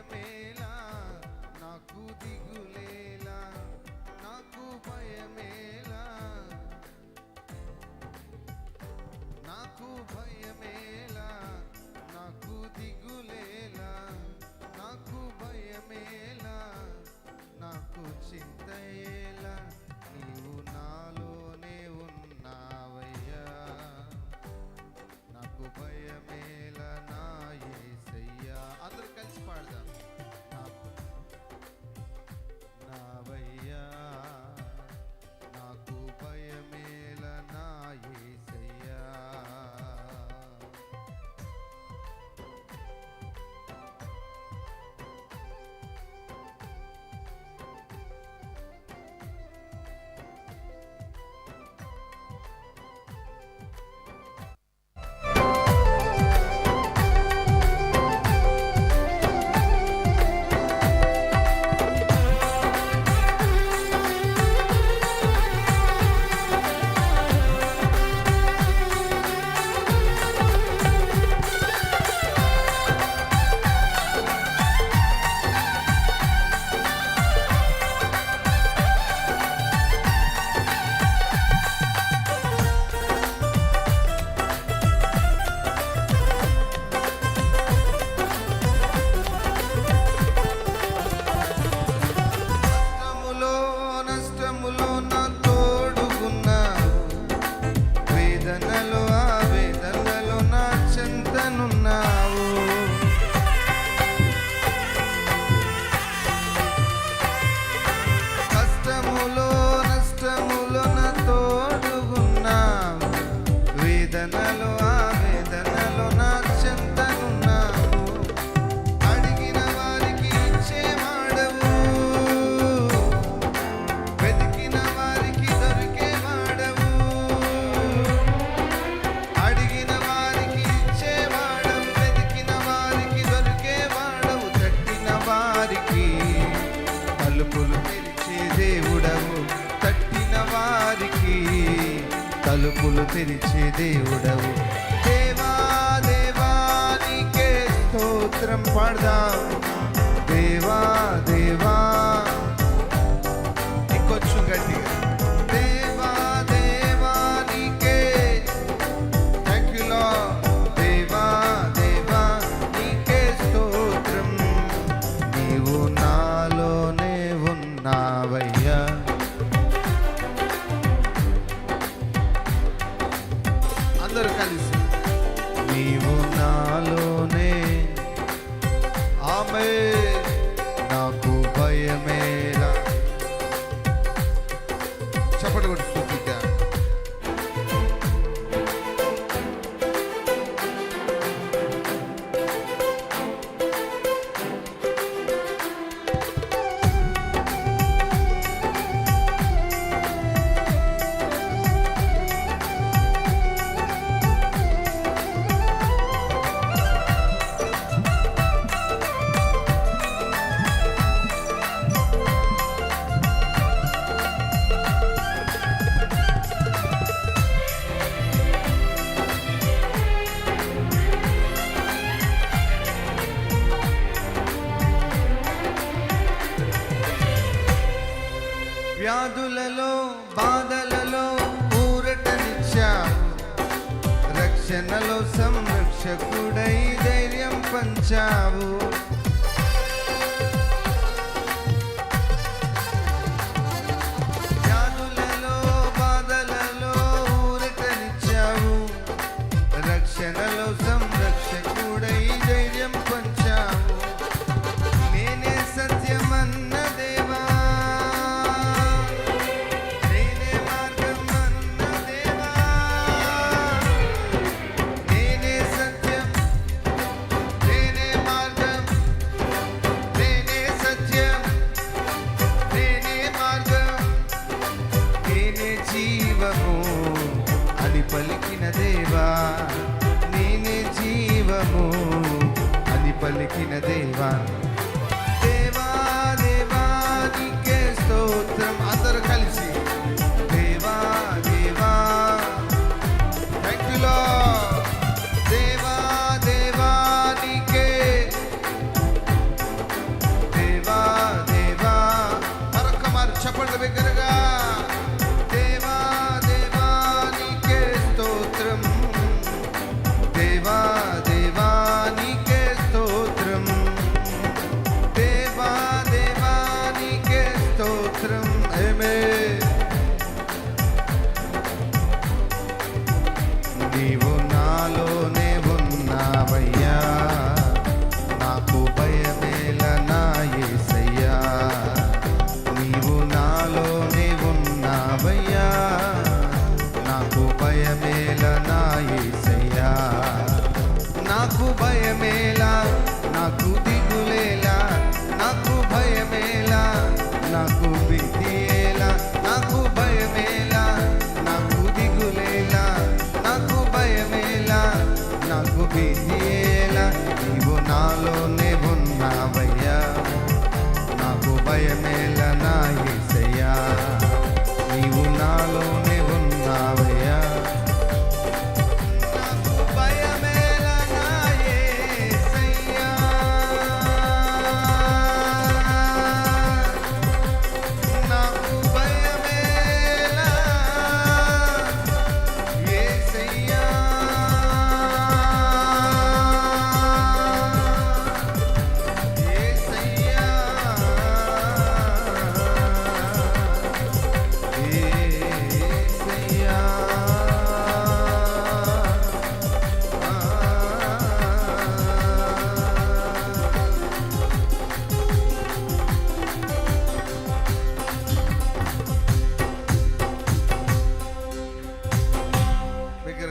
భయమేలా నాకు దిగులు వేదనలు అడిగిన వెతికిన వారికి దొరికే అడిగిన వెతికిన వారికి దొరికే వాడవు. తట్టిన వారికి దేవుడవు. తట్టిన వారికి తలుపులు తెరిచే దేవుడవు. దేవా దేవానికే స్తోత్రం పడదా. దేవా దేవా. chavo. deriva divino. మేలనా ఇసయా నీవు నాలోన